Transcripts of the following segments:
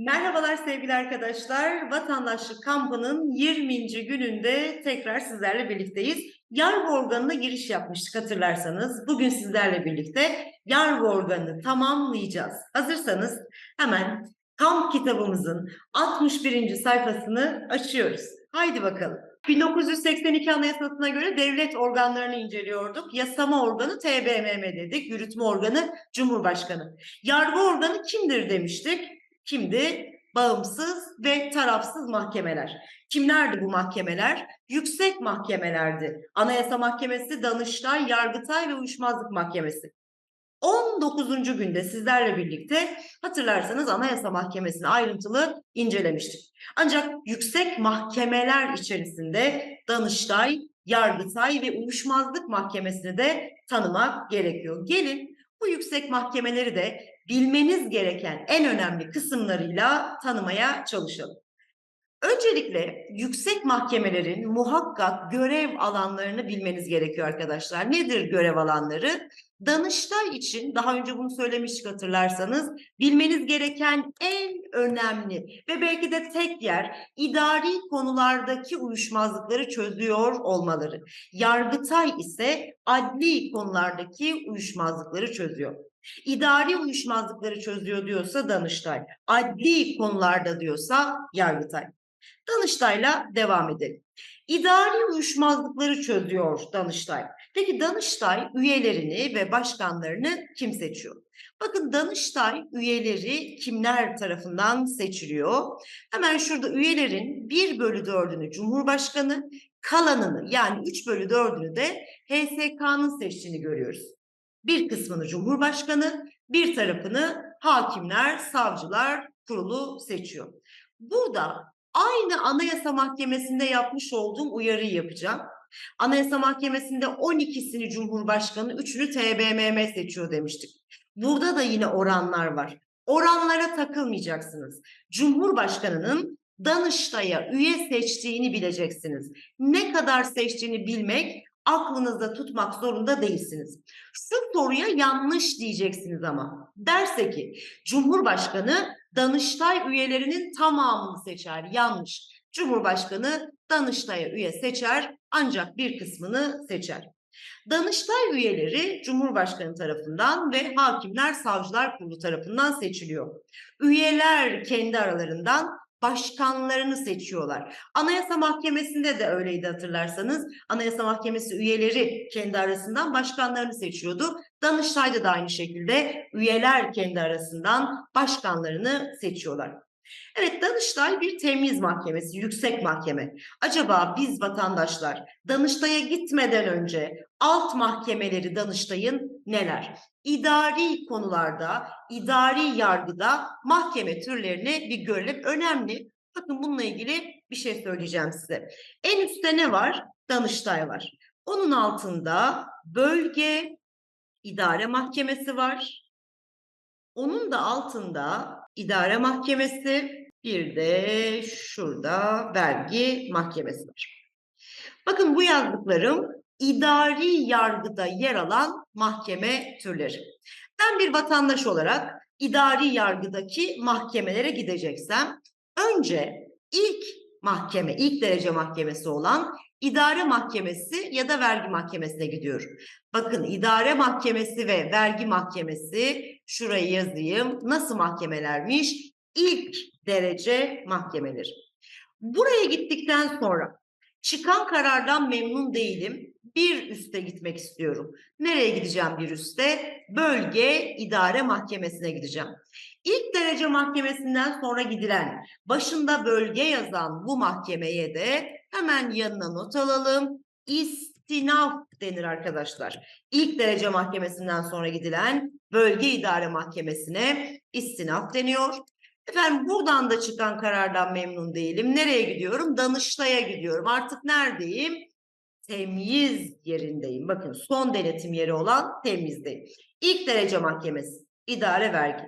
Merhabalar sevgili arkadaşlar. Vatandaşlık kampının 20. gününde tekrar sizlerle birlikteyiz. Yargı organına giriş yapmıştık hatırlarsanız. Bugün sizlerle birlikte yargı organını tamamlayacağız. Hazırsanız hemen kamp kitabımızın 61. sayfasını açıyoruz. Haydi bakalım. 1982 Anayasası'na göre devlet organlarını inceliyorduk. Yasama organı TBMM dedik, yürütme organı Cumhurbaşkanı. Yargı organı kimdir demiştik? Kimdi? Bağımsız ve tarafsız mahkemeler. Kimlerdi bu mahkemeler? Yüksek mahkemelerdi. Anayasa Mahkemesi, Danıştay, Yargıtay ve Uyuşmazlık Mahkemesi. 19. günde sizlerle birlikte hatırlarsanız Anayasa Mahkemesi'ni ayrıntılı incelemiştik. Ancak yüksek mahkemeler içerisinde Danıştay, Yargıtay ve Uyuşmazlık Mahkemesi'ni de tanımak gerekiyor. Gelin bu yüksek mahkemeleri de bilmeniz gereken en önemli kısımlarıyla tanımaya çalışalım. Öncelikle yüksek mahkemelerin muhakkak görev alanlarını bilmeniz gerekiyor arkadaşlar. Nedir görev alanları? Danıştay için daha önce bunu söylemiştik hatırlarsanız bilmeniz gereken en önemli ve belki de tek yer idari konulardaki uyuşmazlıkları çözüyor olmaları. Yargıtay ise adli konulardaki uyuşmazlıkları çözüyor. İdari uyuşmazlıkları çözüyor diyorsa Danıştay, adli konularda diyorsa Yargıtay. Danıştay'la devam edelim. İdari uyuşmazlıkları çözüyor Danıştay. Peki Danıştay üyelerini ve başkanlarını kim seçiyor? Bakın Danıştay üyeleri kimler tarafından seçiliyor? Hemen şurada üyelerin 1 bölü 4'ünü Cumhurbaşkanı, kalanını yani 3 bölü 4'ünü de HSK'nın seçtiğini görüyoruz. Bir kısmını Cumhurbaşkanı, bir tarafını hakimler, savcılar kurulu seçiyor. Burada aynı Anayasa Mahkemesi'nde yapmış olduğum uyarıyı yapacağım. Anayasa Mahkemesi'nde 12'sini Cumhurbaşkanı, 3'ünü TBMM seçiyor demiştik. Burada da yine oranlar var. Oranlara takılmayacaksınız. Cumhurbaşkanının Danıştay'a üye seçtiğini bileceksiniz. Ne kadar seçtiğini bilmek aklınızda tutmak zorunda değilsiniz. Şu soruya yanlış diyeceksiniz ama. Derse ki Cumhurbaşkanı Danıştay üyelerinin tamamını seçer. Yanlış. Cumhurbaşkanı Danıştay'a üye seçer ancak bir kısmını seçer. Danıştay üyeleri Cumhurbaşkanı tarafından ve Hakimler Savcılar Kurulu tarafından seçiliyor. Üyeler kendi aralarından başkanlarını seçiyorlar. Anayasa Mahkemesi'nde de öyleydi hatırlarsanız. Anayasa Mahkemesi üyeleri kendi arasından başkanlarını seçiyordu. Danıştay'da da aynı şekilde üyeler kendi arasından başkanlarını seçiyorlar. Evet Danıştay bir temiz mahkemesi, yüksek mahkeme. Acaba biz vatandaşlar Danıştay'a gitmeden önce alt mahkemeleri Danıştay'ın neler? İdari konularda, idari yargıda mahkeme türlerini bir görelim. Önemli. Bakın bununla ilgili bir şey söyleyeceğim size. En üstte ne var? Danıştay var. Onun altında bölge idare mahkemesi var. Onun da altında idare mahkemesi, bir de şurada vergi mahkemesi var. Bakın bu yazdıklarım idari yargıda yer alan mahkeme türleri. Ben bir vatandaş olarak idari yargıdaki mahkemelere gideceksem önce ilk mahkeme, ilk derece mahkemesi olan idare mahkemesi ya da vergi mahkemesine gidiyorum. Bakın idare mahkemesi ve vergi mahkemesi şurayı yazayım. Nasıl mahkemelermiş? İlk derece mahkemeleri. Buraya gittikten sonra çıkan karardan memnun değilim. Bir üste gitmek istiyorum. Nereye gideceğim bir üste? Bölge idare mahkemesine gideceğim. İlk derece mahkemesinden sonra gidilen, başında bölge yazan bu mahkemeye de hemen yanına not alalım. İstinaf denir arkadaşlar. İlk derece mahkemesinden sonra gidilen bölge idare mahkemesine istinaf deniyor. Efendim buradan da çıkan karardan memnun değilim. Nereye gidiyorum? Danıştay'a gidiyorum. Artık neredeyim? Temyiz yerindeyim. Bakın son denetim yeri olan temyizdeyim. İlk derece mahkemesi, idare vergi,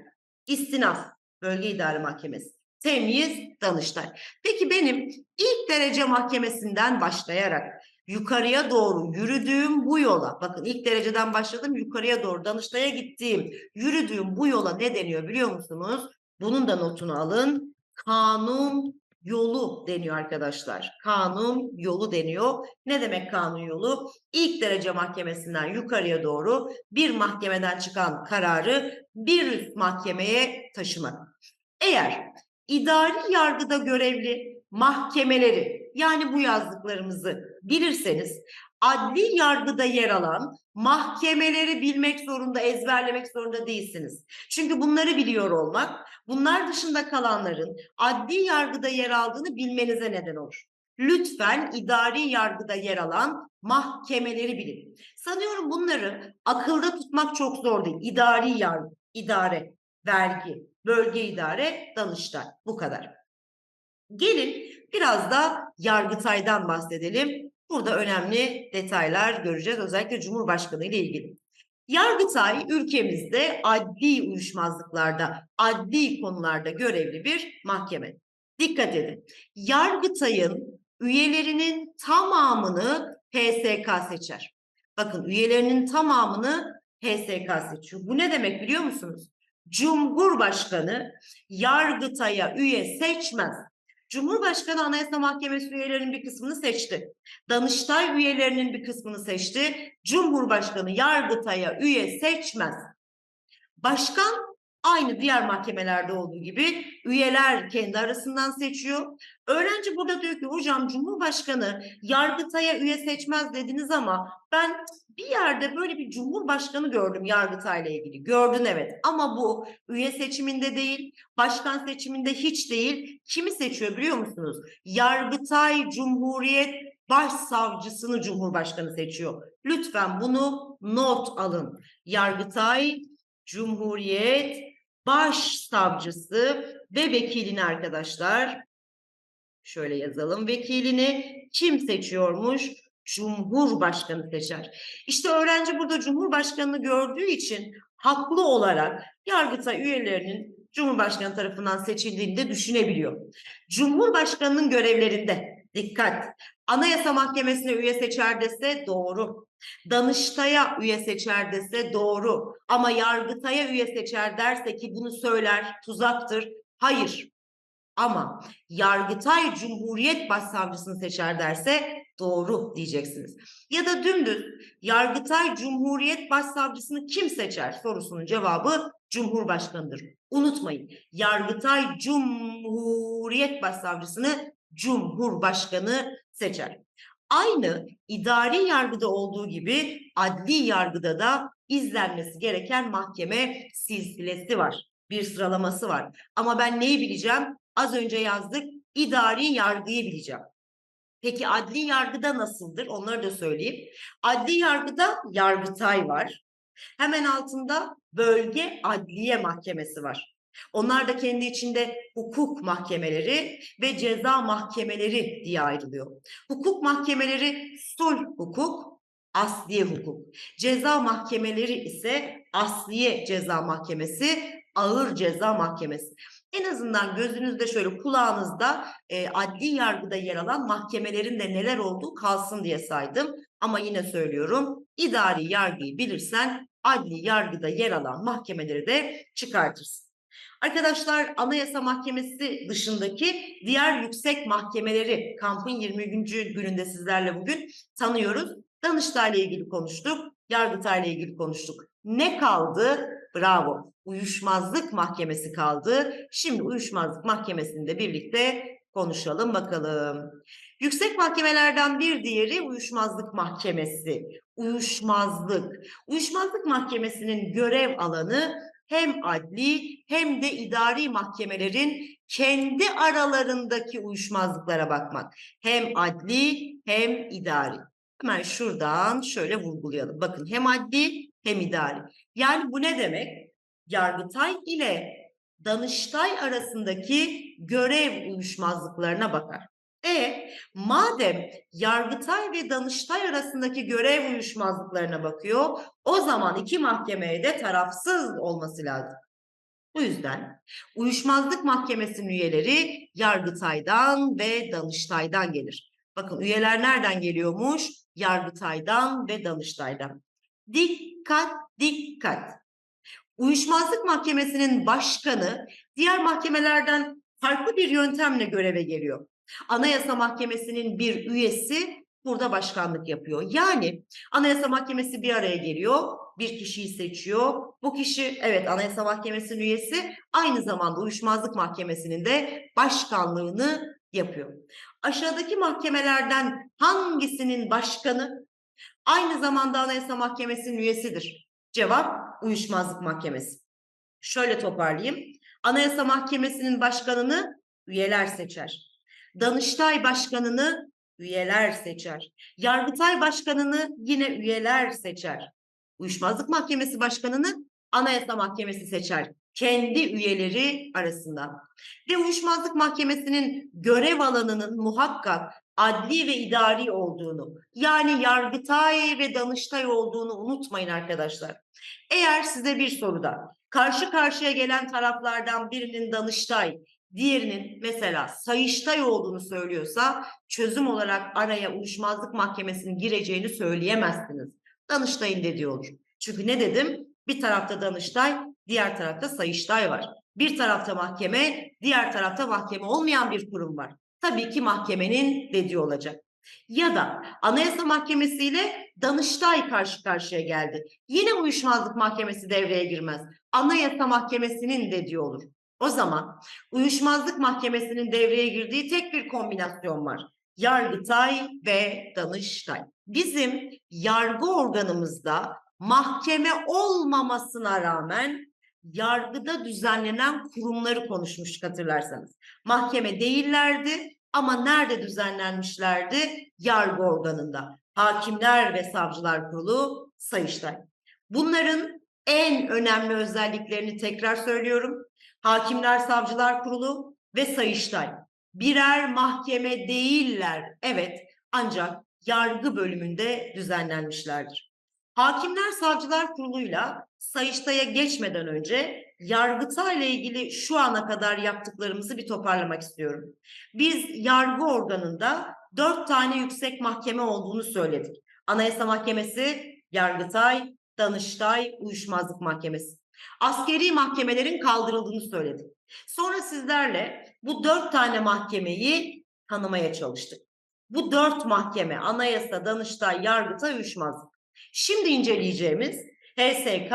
istinaf, bölge idare mahkemesi, temyiz, danıştay. Peki benim ilk derece mahkemesinden başlayarak yukarıya doğru yürüdüğüm bu yola, bakın ilk dereceden başladım yukarıya doğru Danıştay'a gittiğim, yürüdüğüm bu yola ne deniyor biliyor musunuz? Bunun da notunu alın. Kanun yolu deniyor arkadaşlar. Kanun yolu deniyor. Ne demek kanun yolu? İlk derece mahkemesinden yukarıya doğru bir mahkemeden çıkan kararı bir üst mahkemeye taşımak. Eğer idari yargıda görevli mahkemeleri yani bu yazdıklarımızı bilirseniz adli yargıda yer alan mahkemeleri bilmek zorunda, ezberlemek zorunda değilsiniz. Çünkü bunları biliyor olmak, bunlar dışında kalanların adli yargıda yer aldığını bilmenize neden olur. Lütfen idari yargıda yer alan mahkemeleri bilin. Sanıyorum bunları akılda tutmak çok zor değil. İdari yargı, idare, vergi, bölge idare, danıştay. Bu kadar. Gelin biraz da Yargıtay'dan bahsedelim. Burada önemli detaylar göreceğiz özellikle Cumhurbaşkanı ile ilgili. Yargıtay ülkemizde adli uyuşmazlıklarda, adli konularda görevli bir mahkeme. Dikkat edin. Yargıtay'ın üyelerinin tamamını HSK seçer. Bakın üyelerinin tamamını HSK seçiyor. Bu ne demek biliyor musunuz? Cumhurbaşkanı Yargıtay'a üye seçmez. Cumhurbaşkanı Anayasa Mahkemesi üyelerinin bir kısmını seçti. Danıştay üyelerinin bir kısmını seçti. Cumhurbaşkanı Yargıtay'a üye seçmez. Başkan aynı diğer mahkemelerde olduğu gibi üyeler kendi arasından seçiyor. Öğrenci burada diyor ki hocam Cumhurbaşkanı Yargıtay'a üye seçmez dediniz ama ben bir yerde böyle bir Cumhurbaşkanı gördüm Yargıtay'la ilgili. Gördün evet ama bu üye seçiminde değil, başkan seçiminde hiç değil. Kimi seçiyor biliyor musunuz? Yargıtay Cumhuriyet Başsavcısını Cumhurbaşkanı seçiyor. Lütfen bunu not alın. Yargıtay Cumhuriyet Başsavcısı ve vekilini arkadaşlar şöyle yazalım. Vekilini kim seçiyormuş? Cumhurbaşkanı seçer. İşte öğrenci burada Cumhurbaşkanını gördüğü için haklı olarak Yargıtay üyelerinin Cumhurbaşkanı tarafından seçildiğini de düşünebiliyor. Cumhurbaşkanının görevlerinde dikkat. Anayasa Mahkemesi'ne üye seçer dese doğru. Danıştay'a üye seçer dese doğru. Ama Yargıtay'a üye seçer derse ki bunu söyler tuzaktır. Hayır. Ama Yargıtay Cumhuriyet Başsavcısını seçer derse doğru diyeceksiniz. Ya da dümdüz Yargıtay Cumhuriyet Başsavcısını kim seçer sorusunun cevabı Cumhurbaşkanıdır. Unutmayın Yargıtay Cumhuriyet Başsavcısını Cumhurbaşkanı seçer. Aynı idari yargıda olduğu gibi adli yargıda da izlenmesi gereken mahkeme silsilesi var. Bir sıralaması var. Ama ben neyi bileceğim? Az önce yazdık. İdari yargıyı bileceğim. Peki adli yargıda nasıldır? Onları da söyleyeyim. Adli yargıda Yargıtay var. Hemen altında bölge adliye mahkemesi var. Onlar da kendi içinde hukuk mahkemeleri ve ceza mahkemeleri diye ayrılıyor. Hukuk mahkemeleri sulh hukuk, asliye hukuk. Ceza mahkemeleri ise asliye ceza mahkemesi, ağır ceza mahkemesi. En azından gözünüzde şöyle kulağınızda e, adli yargıda yer alan mahkemelerin de neler olduğu kalsın diye saydım. Ama yine söylüyorum idari yargıyı bilirsen adli yargıda yer alan mahkemeleri de çıkartırsın. Arkadaşlar Anayasa Mahkemesi dışındaki diğer yüksek mahkemeleri kampın 20. gününde sizlerle bugün tanıyoruz. Danıştay'la ilgili konuştuk, Yargıtay'la ilgili konuştuk. Ne kaldı? Bravo. Uyuşmazlık Mahkemesi kaldı. Şimdi Uyuşmazlık Mahkemesi'ni de birlikte konuşalım bakalım. Yüksek mahkemelerden bir diğeri Uyuşmazlık Mahkemesi. Uyuşmazlık. Uyuşmazlık Mahkemesi'nin görev alanı hem adli hem de idari mahkemelerin kendi aralarındaki uyuşmazlıklara bakmak. Hem adli hem idari. Hemen şuradan şöyle vurgulayalım. Bakın hem adli hem idari. Yani bu ne demek? Yargıtay ile Danıştay arasındaki görev uyuşmazlıklarına bakar. E madem Yargıtay ve Danıştay arasındaki görev uyuşmazlıklarına bakıyor, o zaman iki mahkemeye de tarafsız olması lazım. Bu yüzden uyuşmazlık mahkemesinin üyeleri Yargıtay'dan ve Danıştay'dan gelir. Bakın üyeler nereden geliyormuş? Yargıtay'dan ve Danıştay'dan. Dikkat, dikkat. Uyuşmazlık Mahkemesi'nin başkanı diğer mahkemelerden farklı bir yöntemle göreve geliyor. Anayasa Mahkemesi'nin bir üyesi burada başkanlık yapıyor. Yani Anayasa Mahkemesi bir araya geliyor, bir kişiyi seçiyor. Bu kişi evet Anayasa Mahkemesi'nin üyesi aynı zamanda Uyuşmazlık Mahkemesi'nin de başkanlığını yapıyor. Aşağıdaki mahkemelerden hangisinin başkanı aynı zamanda Anayasa Mahkemesi'nin üyesidir? Cevap Uyuşmazlık Mahkemesi. Şöyle toparlayayım. Anayasa Mahkemesi'nin başkanını üyeler seçer. Danıştay başkanını üyeler seçer. Yargıtay başkanını yine üyeler seçer. Uyuşmazlık Mahkemesi başkanını Anayasa Mahkemesi seçer. Kendi üyeleri arasında. Ve Uyuşmazlık Mahkemesi'nin görev alanının muhakkak adli ve idari olduğunu, yani Yargıtay ve Danıştay olduğunu unutmayın arkadaşlar. Eğer size bir soruda karşı karşıya gelen taraflardan birinin Danıştay, diğerinin mesela Sayıştay olduğunu söylüyorsa çözüm olarak araya uyuşmazlık mahkemesinin gireceğini söyleyemezsiniz. Danıştay'ın dediği olur. Çünkü ne dedim? Bir tarafta Danıştay, diğer tarafta Sayıştay var. Bir tarafta mahkeme, diğer tarafta mahkeme olmayan bir kurum var. Tabii ki mahkemenin dediği olacak. Ya da Anayasa Mahkemesi ile Danıştay karşı karşıya geldi. Yine uyuşmazlık mahkemesi devreye girmez. Anayasa Mahkemesi'nin dediği olur. O zaman uyuşmazlık mahkemesinin devreye girdiği tek bir kombinasyon var. Yargıtay ve Danıştay. Bizim yargı organımızda mahkeme olmamasına rağmen yargıda düzenlenen kurumları konuşmuştuk hatırlarsanız. Mahkeme değillerdi ama nerede düzenlenmişlerdi? Yargı organında. Hakimler ve Savcılar Kurulu, Sayıştay. Bunların en önemli özelliklerini tekrar söylüyorum. Hakimler Savcılar Kurulu ve Sayıştay. Birer mahkeme değiller. Evet ancak yargı bölümünde düzenlenmişlerdir. Hakimler Savcılar Kurulu'yla Sayıştay'a geçmeden önce Yargıtay'la ilgili şu ana kadar yaptıklarımızı bir toparlamak istiyorum. Biz yargı organında dört tane yüksek mahkeme olduğunu söyledik. Anayasa Mahkemesi, Yargıtay, Danıştay, Uyuşmazlık Mahkemesi. Askeri mahkemelerin kaldırıldığını söyledik. Sonra sizlerle bu dört tane mahkemeyi tanımaya çalıştık. Bu dört mahkeme Anayasa, Danıştay, Yargıtay, Uyuşmazlık. Şimdi inceleyeceğimiz HSK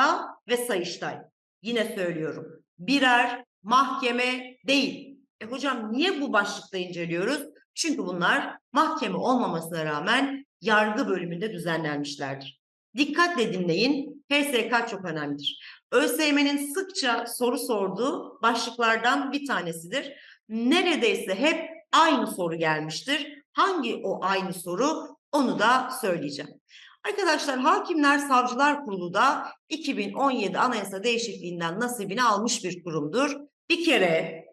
ve Sayıştay. Yine söylüyorum. Birer mahkeme değil. E hocam niye bu başlıkta inceliyoruz? Çünkü bunlar mahkeme olmamasına rağmen yargı bölümünde düzenlenmişlerdir. Dikkatle dinleyin. HSK çok önemlidir. ÖSYM'nin sıkça soru sorduğu başlıklardan bir tanesidir. Neredeyse hep aynı soru gelmiştir. Hangi o aynı soru onu da söyleyeceğim. Arkadaşlar Hakimler Savcılar Kurulu da 2017 Anayasa değişikliğinden nasibini almış bir kurumdur. Bir kere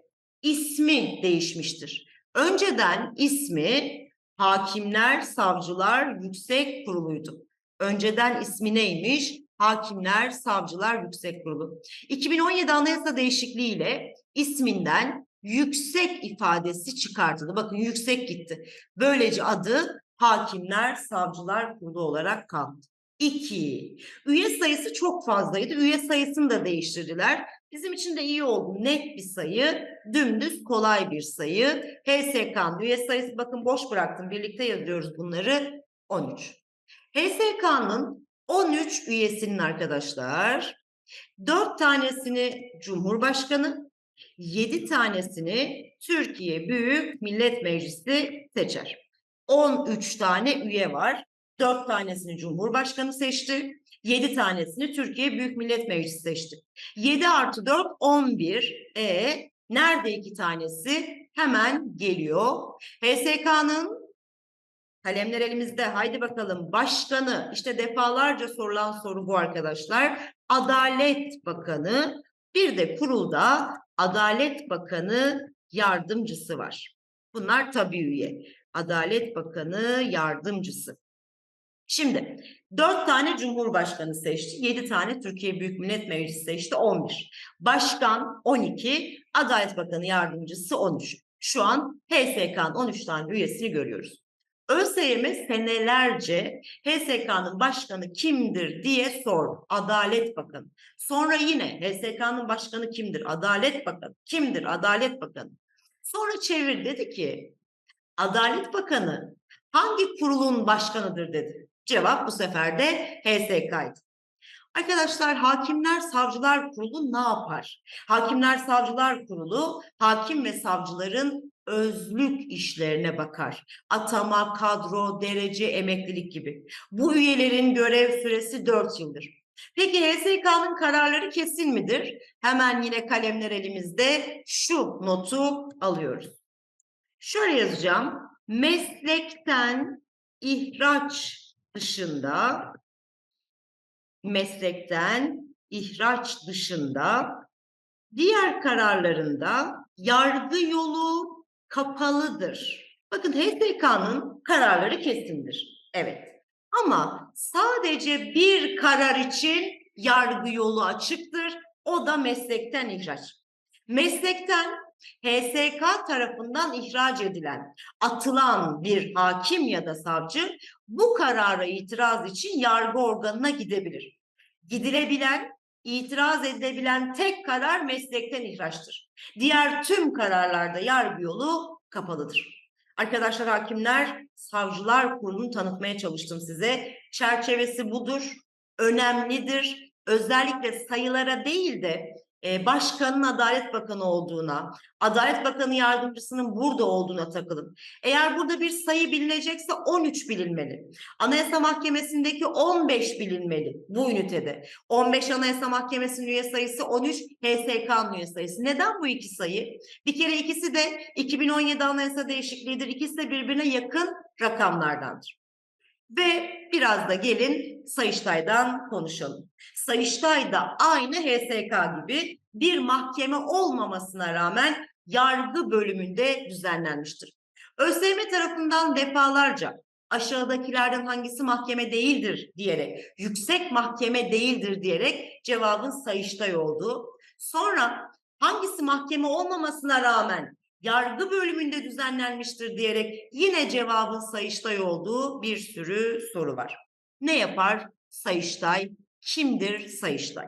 ismi değişmiştir. Önceden ismi Hakimler Savcılar Yüksek Kurulu'ydu. Önceden ismi neymiş? Hakimler Savcılar Yüksek Kurulu. 2017 Anayasa değişikliği ile isminden yüksek ifadesi çıkartıldı. Bakın yüksek gitti. Böylece adı Hakimler Savcılar Kurulu olarak kaldı. İki, üye sayısı çok fazlaydı. Üye sayısını da değiştirdiler. Bizim için de iyi oldu. Net bir sayı, dümdüz kolay bir sayı. HSK'nın üye sayısı bakın boş bıraktım. Birlikte yazıyoruz bunları. 13. HSK'nın 13 üyesinin arkadaşlar 4 tanesini Cumhurbaşkanı, 7 tanesini Türkiye Büyük Millet Meclisi seçer. 13 tane üye var. 4 tanesini Cumhurbaşkanı seçti. 7 tanesini Türkiye Büyük Millet Meclisi seçti. 7 artı 4 11. E nerede iki tanesi? Hemen geliyor. HSK'nın kalemler elimizde. Haydi bakalım. Başkanı işte defalarca sorulan soru bu arkadaşlar. Adalet Bakanı bir de kurulda Adalet Bakanı yardımcısı var. Bunlar tabii üye. Adalet Bakanı yardımcısı. Şimdi dört tane Cumhurbaşkanı seçti, yedi tane Türkiye Büyük Millet Meclisi seçti, 11. Başkan 12, Adalet Bakanı yardımcısı 13. Şu an HSK'nın 13 tane üyesini görüyoruz. ÖSYM senelerce HSK'nın başkanı kimdir diye sordu. Adalet Bakanı. Sonra yine HSK'nın başkanı kimdir? Adalet Bakanı. Kimdir? Adalet Bakanı. Sonra çevir dedi ki Adalet Bakanı hangi kurulun başkanıdır dedi. Cevap bu sefer de HSK'ydı. Arkadaşlar Hakimler Savcılar Kurulu ne yapar? Hakimler Savcılar Kurulu hakim ve savcıların özlük işlerine bakar. Atama, kadro, derece, emeklilik gibi. Bu üyelerin görev süresi 4 yıldır. Peki HSK'nın kararları kesin midir? Hemen yine kalemler elimizde şu notu alıyoruz. Şöyle yazacağım. Meslekten ihraç dışında meslekten ihraç dışında diğer kararlarında yargı yolu kapalıdır. Bakın HSK'nın kararları kesindir. Evet. Ama sadece bir karar için yargı yolu açıktır. O da meslekten ihraç. Meslekten HSK tarafından ihraç edilen, atılan bir hakim ya da savcı bu karara itiraz için yargı organına gidebilir. Gidilebilen, itiraz edilebilen tek karar meslekten ihraçtır. Diğer tüm kararlarda yargı yolu kapalıdır. Arkadaşlar hakimler, savcılar kurulunu tanıtmaya çalıştım size. Çerçevesi budur, önemlidir. Özellikle sayılara değil de başkanın Adalet Bakanı olduğuna, Adalet Bakanı yardımcısının burada olduğuna takılın. Eğer burada bir sayı bilinecekse 13 bilinmeli. Anayasa Mahkemesi'ndeki 15 bilinmeli bu ünitede. 15 Anayasa Mahkemesi'nin üye sayısı 13 HSK'nın üye sayısı. Neden bu iki sayı? Bir kere ikisi de 2017 Anayasa değişikliğidir. İkisi de birbirine yakın rakamlardandır. Ve biraz da gelin Sayıştay'dan konuşalım. Sayıştay da aynı HSK gibi bir mahkeme olmamasına rağmen yargı bölümünde düzenlenmiştir. ÖSYM tarafından defalarca aşağıdakilerden hangisi mahkeme değildir diyerek, yüksek mahkeme değildir diyerek cevabın Sayıştay olduğu. Sonra hangisi mahkeme olmamasına rağmen yargı bölümünde düzenlenmiştir diyerek yine cevabın Sayıştay olduğu bir sürü soru var. Ne yapar Sayıştay? Kimdir Sayıştay?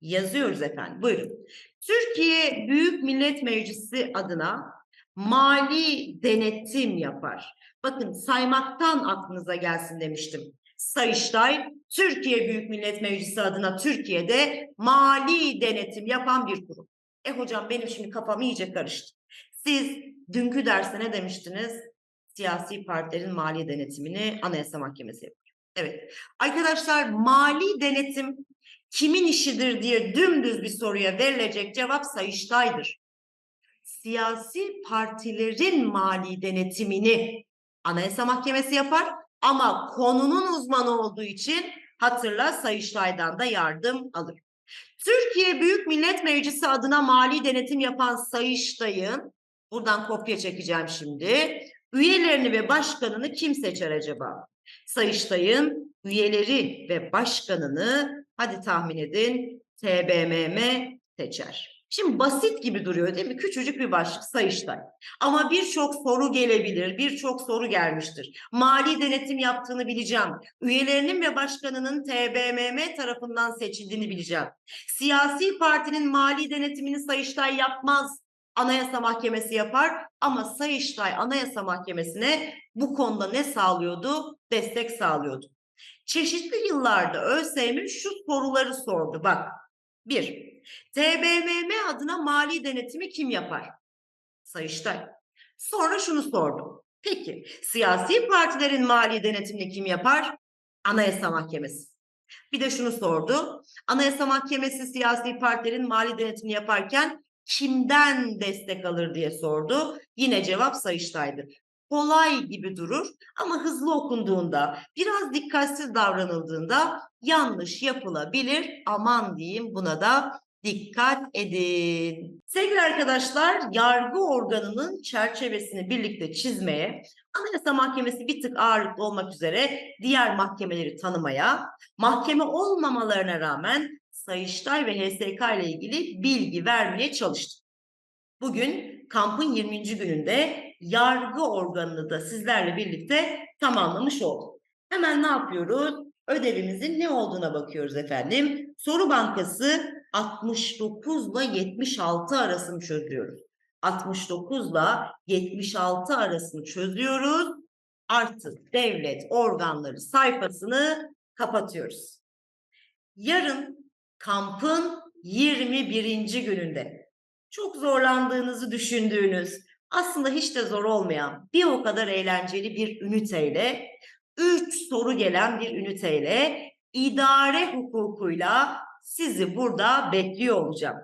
Yazıyoruz efendim. Buyurun. Türkiye Büyük Millet Meclisi adına mali denetim yapar. Bakın saymaktan aklınıza gelsin demiştim. Sayıştay Türkiye Büyük Millet Meclisi adına Türkiye'de mali denetim yapan bir kurum. E hocam benim şimdi kafam iyice karıştı. Siz dünkü derste ne demiştiniz? Siyasi partilerin mali denetimini Anayasa Mahkemesi yapıyor. Evet. Arkadaşlar mali denetim kimin işidir diye dümdüz bir soruya verilecek cevap Sayıştay'dır. Siyasi partilerin mali denetimini Anayasa Mahkemesi yapar ama konunun uzmanı olduğu için hatırla Sayıştay'dan da yardım alır. Türkiye Büyük Millet Meclisi adına mali denetim yapan Sayıştay'ın Buradan kopya çekeceğim şimdi. Üyelerini ve başkanını kim seçer acaba? Sayıştay'ın üyeleri ve başkanını hadi tahmin edin TBMM seçer. Şimdi basit gibi duruyor değil mi? Küçücük bir başlık Sayıştay. Ama birçok soru gelebilir, birçok soru gelmiştir. Mali denetim yaptığını bileceğim. Üyelerinin ve başkanının TBMM tarafından seçildiğini bileceğim. Siyasi partinin mali denetimini Sayıştay yapmaz. Anayasa Mahkemesi yapar ama Sayıştay Anayasa Mahkemesi'ne bu konuda ne sağlıyordu? Destek sağlıyordu. Çeşitli yıllarda ÖSYM şu soruları sordu. Bak, bir, TBMM adına mali denetimi kim yapar? Sayıştay. Sonra şunu sordu. Peki, siyasi partilerin mali denetimini kim yapar? Anayasa Mahkemesi. Bir de şunu sordu. Anayasa Mahkemesi siyasi partilerin mali denetimini yaparken kimden destek alır diye sordu. Yine cevap Sayıştay'dı. Kolay gibi durur ama hızlı okunduğunda, biraz dikkatsiz davranıldığında yanlış yapılabilir. Aman diyeyim buna da dikkat edin. Sevgili arkadaşlar, yargı organının çerçevesini birlikte çizmeye, Anayasa Mahkemesi bir tık ağırlıklı olmak üzere diğer mahkemeleri tanımaya, mahkeme olmamalarına rağmen Sayıştay ve HSK ile ilgili bilgi vermeye çalıştım. Bugün kampın 20. gününde yargı organını da sizlerle birlikte tamamlamış olduk. Hemen ne yapıyoruz? Ödevimizin ne olduğuna bakıyoruz efendim. Soru bankası 69 ile 76 arasını çözüyoruz. 69 ile 76 arasını çözüyoruz. Artık devlet organları sayfasını kapatıyoruz. Yarın kampın 21. gününde çok zorlandığınızı düşündüğünüz, aslında hiç de zor olmayan, bir o kadar eğlenceli bir üniteyle, 3 soru gelen bir üniteyle, idare hukukuyla sizi burada bekliyor olacağım.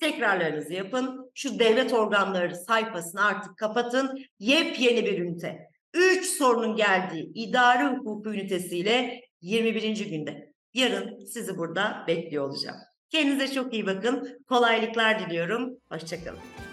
Tekrarlarınızı yapın. Şu devlet organları sayfasını artık kapatın. Yepyeni bir ünite. 3 sorunun geldiği idare hukuku ünitesiyle 21. günde. Yarın sizi burada bekliyor olacağım. Kendinize çok iyi bakın. Kolaylıklar diliyorum. Hoşçakalın.